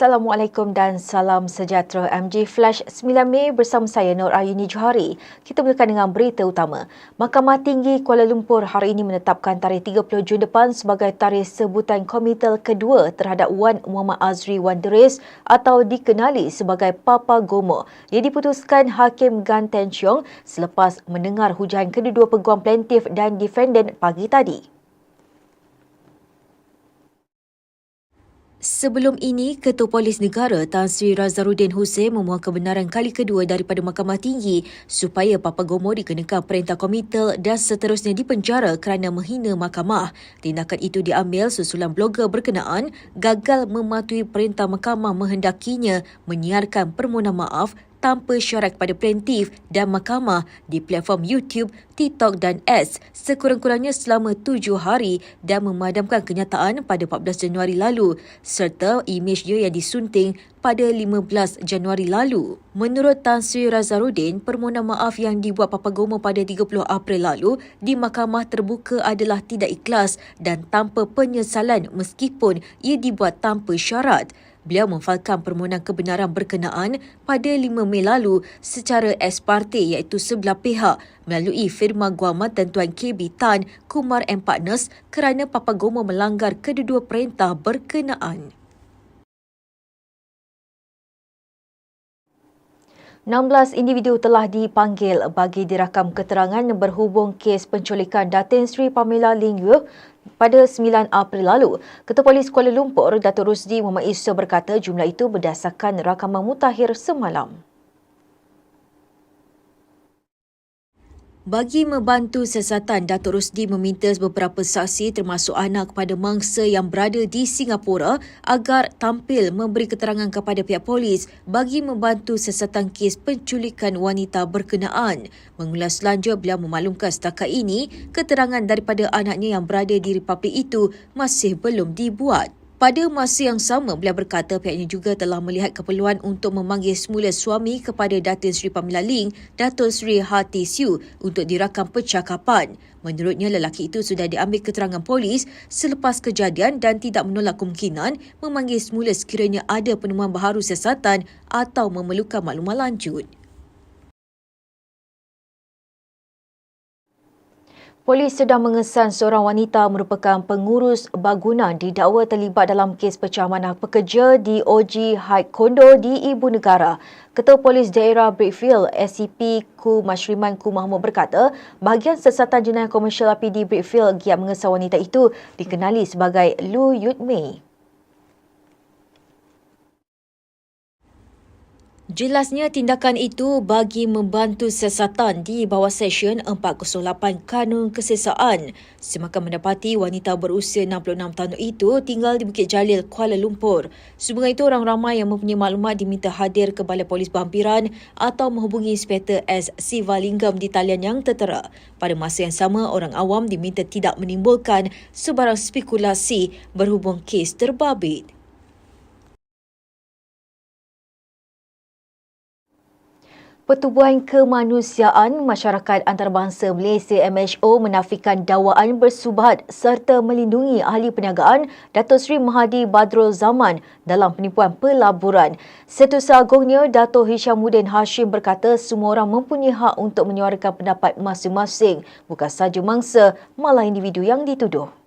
Assalamualaikum dan salam sejahtera MG Flash 9 Mei bersama saya Nur Ayuni Johari. Kita mulakan dengan berita utama. Mahkamah Tinggi Kuala Lumpur hari ini menetapkan tarikh 30 Jun depan sebagai tarikh sebutan komitel kedua terhadap Wan Muhammad Azri Wan Deris atau dikenali sebagai Papa Gomo. Ia diputuskan Hakim Gan Ten Chiong selepas mendengar hujan kedua-dua peguam plaintiff dan defendant pagi tadi. Sebelum ini, Ketua Polis Negara Tan Sri Razarudin Hussein memuat kebenaran kali kedua daripada Mahkamah Tinggi supaya Papa Gomo dikenakan perintah komitel dan seterusnya dipenjara kerana menghina mahkamah. Tindakan itu diambil susulan blogger berkenaan gagal mematuhi perintah mahkamah menghendakinya menyiarkan permohonan maaf tanpa syarat kepada plaintiff dan mahkamah di platform YouTube, TikTok dan X sekurang-kurangnya selama tujuh hari dan memadamkan kenyataan pada 14 Januari lalu serta imej dia yang disunting pada 15 Januari lalu. Menurut Tan Sri Razarudin, permohonan maaf yang dibuat Papa Gomo pada 30 April lalu di mahkamah terbuka adalah tidak ikhlas dan tanpa penyesalan meskipun ia dibuat tanpa syarat. Beliau memfalkan permohonan kebenaran berkenaan pada 5 Mei lalu secara ex parte iaitu sebelah pihak melalui firma guamat dan Tuan KB Tan Kumar and Partners kerana Papa Gomo melanggar kedua-dua perintah berkenaan. 16 individu telah dipanggil bagi dirakam keterangan berhubung kes penculikan Datin Sri Pamela Ling Yu pada 9 April lalu. Ketua Polis Kuala Lumpur, Datuk Rusdi Muhammad Isa berkata jumlah itu berdasarkan rakaman mutakhir semalam. Bagi membantu siasatan, Datuk Rusdi meminta beberapa saksi termasuk anak kepada mangsa yang berada di Singapura agar tampil memberi keterangan kepada pihak polis bagi membantu siasatan kes penculikan wanita berkenaan. Mengulas selanjutnya, beliau memaklumkan setakat ini keterangan daripada anaknya yang berada di republik itu masih belum dibuat. Pada masa yang sama, beliau berkata pihaknya juga telah melihat keperluan untuk memanggil semula suami kepada Datin Pamela Ling, Datuk Sri Hati Siu untuk dirakam percakapan. Menurutnya, lelaki itu sudah diambil keterangan polis selepas kejadian dan tidak menolak kemungkinan memanggil semula sekiranya ada penemuan baharu siasatan atau memerlukan maklumat lanjut. Polis sedang mengesan seorang wanita merupakan pengurus bangunan didakwa terlibat dalam kes pecah manah pekerja di OG High Kondo di Ibu Negara. Ketua Polis Daerah Brickfield, SCP Ku Mashriman Ku Mahmud berkata, bahagian sesatan jenayah komersial api di Brickfield giat mengesan wanita itu dikenali sebagai Lu Yut Mei. Jelasnya tindakan itu bagi membantu siasatan di bawah Seksyen 408 Kanun Kesesaan semakan mendapati wanita berusia 66 tahun itu tinggal di Bukit Jalil, Kuala Lumpur. Sebagai itu, orang ramai yang mempunyai maklumat diminta hadir ke Balai Polis Bampiran atau menghubungi Inspektor S. Sivalingam di talian yang tertera. Pada masa yang sama, orang awam diminta tidak menimbulkan sebarang spekulasi berhubung kes terbabit. Pertubuhan Kemanusiaan Masyarakat Antarabangsa Malaysia MHO menafikan dakwaan bersubahat serta melindungi ahli perniagaan Datuk Seri Mahadi Badrul Zaman dalam penipuan pelaburan. Setiausaha Agungnya Datuk Hishamuddin Hashim berkata semua orang mempunyai hak untuk menyuarakan pendapat masing-masing bukan sahaja mangsa malah individu yang dituduh.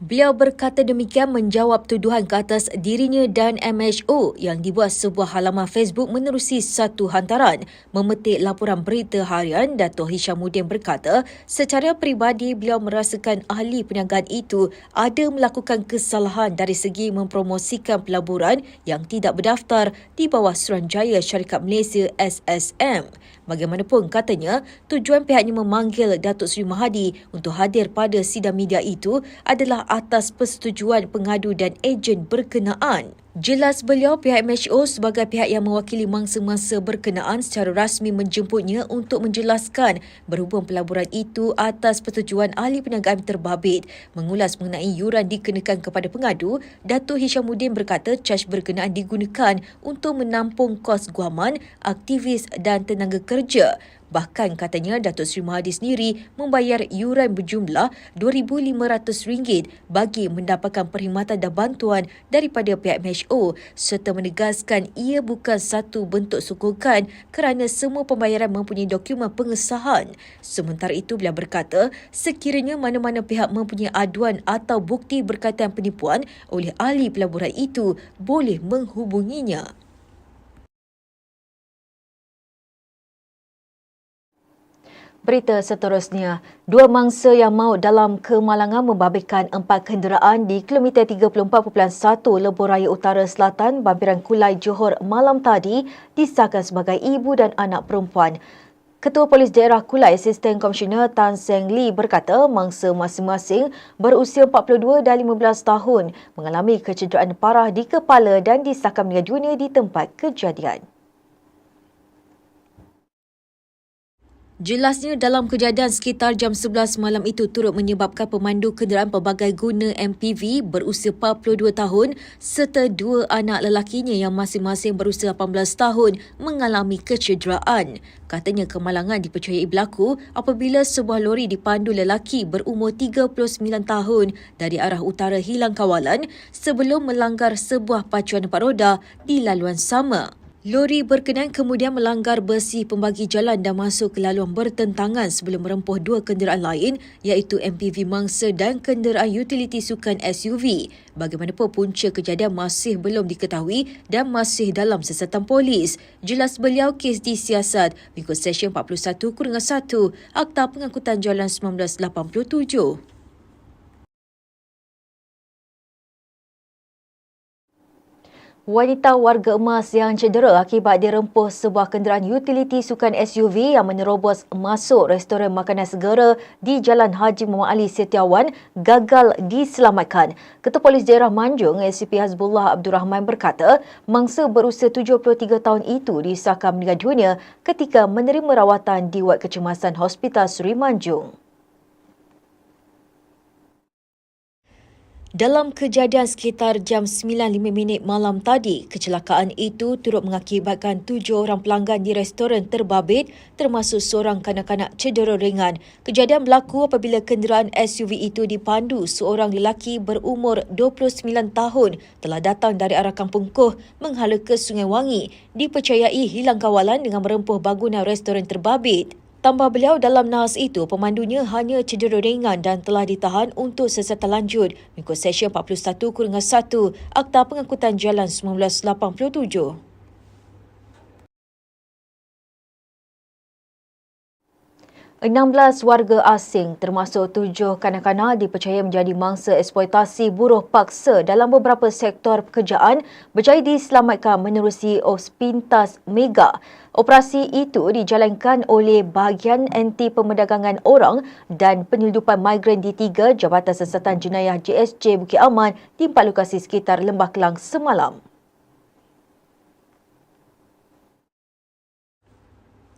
Beliau berkata demikian menjawab tuduhan ke atas dirinya dan MHO yang dibuat sebuah halaman Facebook menerusi satu hantaran. Memetik laporan berita harian, Dato' Hishamuddin berkata, secara peribadi beliau merasakan ahli perniagaan itu ada melakukan kesalahan dari segi mempromosikan pelaburan yang tidak berdaftar di bawah Suruhanjaya Syarikat Malaysia SSM. Bagaimanapun katanya, tujuan pihaknya memanggil Datuk Seri Mahadi untuk hadir pada sidang media itu adalah atas persetujuan pengadu dan ejen berkenaan. Jelas beliau pihak MHO sebagai pihak yang mewakili mangsa-mangsa berkenaan secara rasmi menjemputnya untuk menjelaskan berhubung pelaburan itu atas persetujuan ahli perniagaan terbabit. Mengulas mengenai yuran dikenakan kepada pengadu, Datuk Hishamuddin berkata caj berkenaan digunakan untuk menampung kos guaman, aktivis dan tenaga kerja. Bahkan katanya Datuk Seri Mahathir sendiri membayar yuran berjumlah RM2,500 bagi mendapatkan perkhidmatan dan bantuan daripada pihak MHO serta menegaskan ia bukan satu bentuk sokongan kerana semua pembayaran mempunyai dokumen pengesahan. Sementara itu beliau berkata sekiranya mana-mana pihak mempunyai aduan atau bukti berkaitan penipuan oleh ahli pelaburan itu boleh menghubunginya. Berita seterusnya, dua mangsa yang maut dalam kemalangan membabitkan empat kenderaan di kilometer 34.1 Lebuh Raya Utara Selatan, Bampiran Kulai, Johor malam tadi disahkan sebagai ibu dan anak perempuan. Ketua Polis Daerah Kulai, Asisten Komisioner Tan Seng Lee berkata mangsa masing-masing berusia 42 dan 15 tahun mengalami kecederaan parah di kepala dan disahkan meninggal dunia di tempat kejadian. Jelasnya dalam kejadian sekitar jam 11 malam itu turut menyebabkan pemandu kenderaan pelbagai guna MPV berusia 42 tahun serta dua anak lelakinya yang masing-masing berusia 18 tahun mengalami kecederaan. Katanya kemalangan dipercayai berlaku apabila sebuah lori dipandu lelaki berumur 39 tahun dari arah utara hilang kawalan sebelum melanggar sebuah pacuan empat roda di laluan sama. Lori berkenaan kemudian melanggar besi pembagi jalan dan masuk ke laluan bertentangan sebelum merempuh dua kenderaan lain iaitu MPV mangsa dan kenderaan utility sukan SUV. Bagaimanapun punca kejadian masih belum diketahui dan masih dalam siasatan polis. Jelas beliau kes disiasat mengikut Seksyen 41 Kurungan 1 Akta Pengangkutan Jalan 1987. Wanita warga emas yang cedera akibat dirempuh sebuah kenderaan utility sukan SUV yang menerobos masuk restoran makanan segera di Jalan Haji Muhammad Ali Setiawan gagal diselamatkan. Ketua Polis Daerah Manjung, SCP Hazbullah Abdul Rahman berkata, mangsa berusia 73 tahun itu disahkan meninggal dunia ketika menerima rawatan di Wad Kecemasan Hospital Seri Manjung. Dalam kejadian sekitar jam 9.05 minit malam tadi, kecelakaan itu turut mengakibatkan tujuh orang pelanggan di restoran terbabit termasuk seorang kanak-kanak cedera ringan. Kejadian berlaku apabila kenderaan SUV itu dipandu seorang lelaki berumur 29 tahun telah datang dari arah Kampung Koh menghala ke Sungai Wangi dipercayai hilang kawalan dengan merempuh bangunan restoran terbabit. Tambah beliau dalam nahas itu, pemandunya hanya cedera ringan dan telah ditahan untuk sesatan lanjut mengikut Seksyen 41 Kurungan 1 Akta Pengangkutan Jalan 1987. 16 warga asing termasuk tujuh kanak-kanak dipercaya menjadi mangsa eksploitasi buruh paksa dalam beberapa sektor pekerjaan berjaya diselamatkan menerusi Ospintas Mega. Operasi itu dijalankan oleh bahagian anti pemerdagangan orang dan penyelundupan migran di tiga Jabatan Siasatan Jenayah JSJ Bukit Aman di empat lokasi sekitar Lembah Kelang semalam.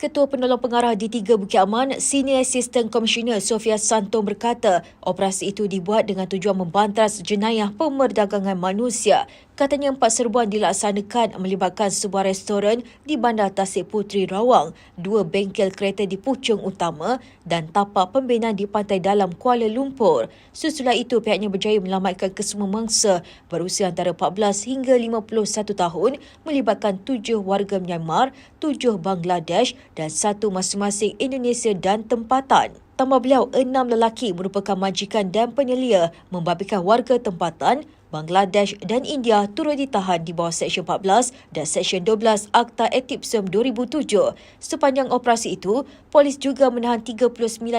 Ketua Penolong Pengarah di Tiga Bukit Aman, Senior Assistant Commissioner Sofia Santong berkata, operasi itu dibuat dengan tujuan membantas jenayah pemerdagangan manusia. Katanya empat serbuan dilaksanakan melibatkan sebuah restoran di Bandar Tasik Puteri Rawang, dua bengkel kereta di Puchong Utama dan tapak pembinaan di Pantai Dalam Kuala Lumpur. Sesudah itu pihaknya berjaya menyelamatkan kesemua mangsa berusia antara 14 hingga 51 tahun melibatkan tujuh warga Myanmar, tujuh Bangladesh dan satu masing-masing Indonesia dan tempatan. Tambah beliau, enam lelaki merupakan majikan dan penyelia membabitkan warga tempatan Bangladesh dan India turut ditahan di bawah Seksyen 14 dan Seksyen 12 Akta Etipsum 2007. Sepanjang operasi itu, polis juga menahan 39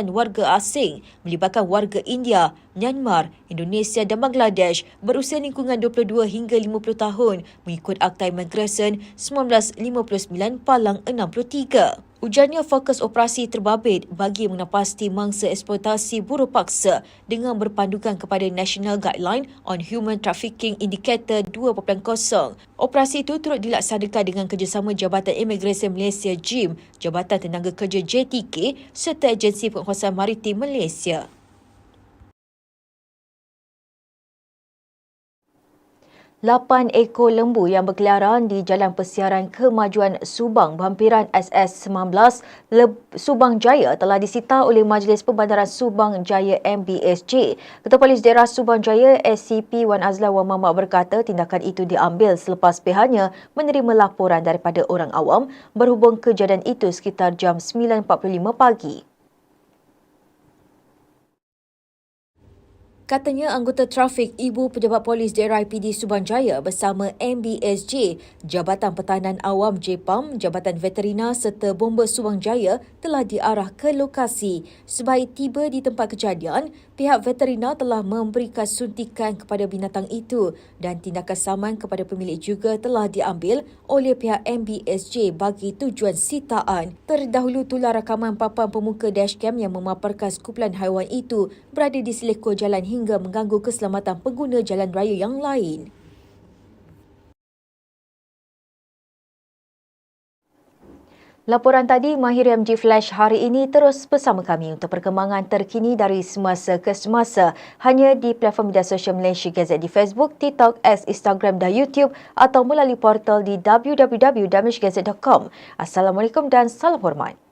warga asing melibatkan warga India, Myanmar, Indonesia dan Bangladesh berusia lingkungan 22 hingga 50 tahun mengikut Akta Immigration 1959 Palang 63. Ujarnya fokus operasi terbabit bagi menepasti mangsa eksploitasi buruh paksa dengan berpandukan kepada National Guideline on Human Trafficking Indicator 2.0. Operasi itu turut dilaksanakan dengan kerjasama Jabatan Imigresen Malaysia JIM, Jabatan Tenaga Kerja JTK serta Agensi Penguasaan Maritim Malaysia. 8 ekor lembu yang berkeliaran di Jalan Persiaran Kemajuan Subang berhampiran SS19 Le- Subang Jaya telah disita oleh Majlis Pembandaran Subang Jaya MBSJ. Ketua Polis Daerah Subang Jaya SCP Wan Azlan Wan Mamak berkata tindakan itu diambil selepas pihaknya menerima laporan daripada orang awam berhubung kejadian itu sekitar jam 9.45 pagi. Katanya anggota trafik Ibu Pejabat Polis Daerah IPD Subang Jaya bersama MBSJ, Jabatan Pertahanan Awam JPAM, Jabatan Veterina serta Bomba Subang Jaya telah diarah ke lokasi. Sebaik tiba di tempat kejadian, pihak veterina telah memberikan suntikan kepada binatang itu dan tindakan saman kepada pemilik juga telah diambil oleh pihak MBSJ bagi tujuan sitaan. Terdahulu tular rakaman papan pemuka dashcam yang memaparkan sekumpulan haiwan itu berada di selekor jalan hingga mengganggu keselamatan pengguna jalan raya yang lain. Laporan tadi Mahir MG Flash hari ini terus bersama kami untuk perkembangan terkini dari semasa ke semasa hanya di platform media sosial Malaysia Gazette di Facebook, TikTok, X, Instagram dan YouTube atau melalui portal di www.damishgazette.com. Assalamualaikum dan salam hormat.